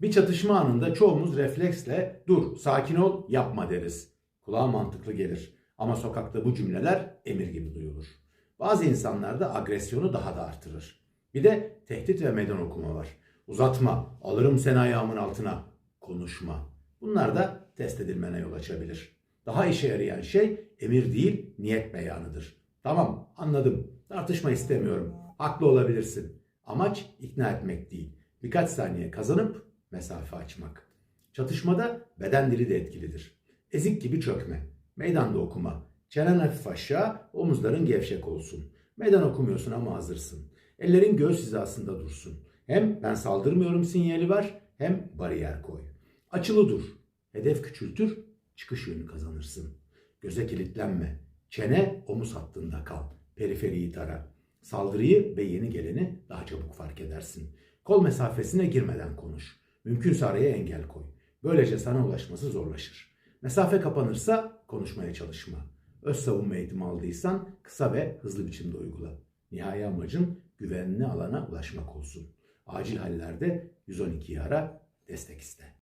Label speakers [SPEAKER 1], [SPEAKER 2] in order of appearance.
[SPEAKER 1] Bir çatışma anında çoğumuz refleksle dur, sakin ol, yapma deriz. Kulağa mantıklı gelir. Ama sokakta bu cümleler emir gibi duyulur. Bazı insanlarda agresyonu daha da artırır. Bir de tehdit ve meydan okuma var. Uzatma, alırım seni ayağımın altına. Konuşma. Bunlar da test edilmene yol açabilir. Daha işe yarayan şey emir değil, niyet beyanıdır. Tamam, anladım. Tartışma istemiyorum. Haklı olabilirsin. Amaç ikna etmek değil. Birkaç saniye kazanıp mesafe açmak. Çatışmada beden dili de etkilidir. Ezik gibi çökme. Meydanda okuma. Çenen hafif aşağı, omuzların gevşek olsun. Meydan okumuyorsun ama hazırsın. Ellerin göğüs hizasında dursun. Hem ben saldırmıyorum sinyali var, hem bariyer koy. Açılı dur. Hedef küçültür, çıkış yönü kazanırsın. Göze kilitlenme. Çene omuz hattında kal. Periferiyi tara. Saldırıyı ve yeni geleni daha çabuk fark edersin. Kol mesafesine girmeden konuş. Mümkünse araya engel koy. Böylece sana ulaşması zorlaşır. Mesafe kapanırsa konuşmaya çalışma. Öz savunma eğitimi aldıysan kısa ve hızlı biçimde uygula. Nihai amacın güvenli alana ulaşmak olsun. Acil hallerde 112'yi ara, destek iste.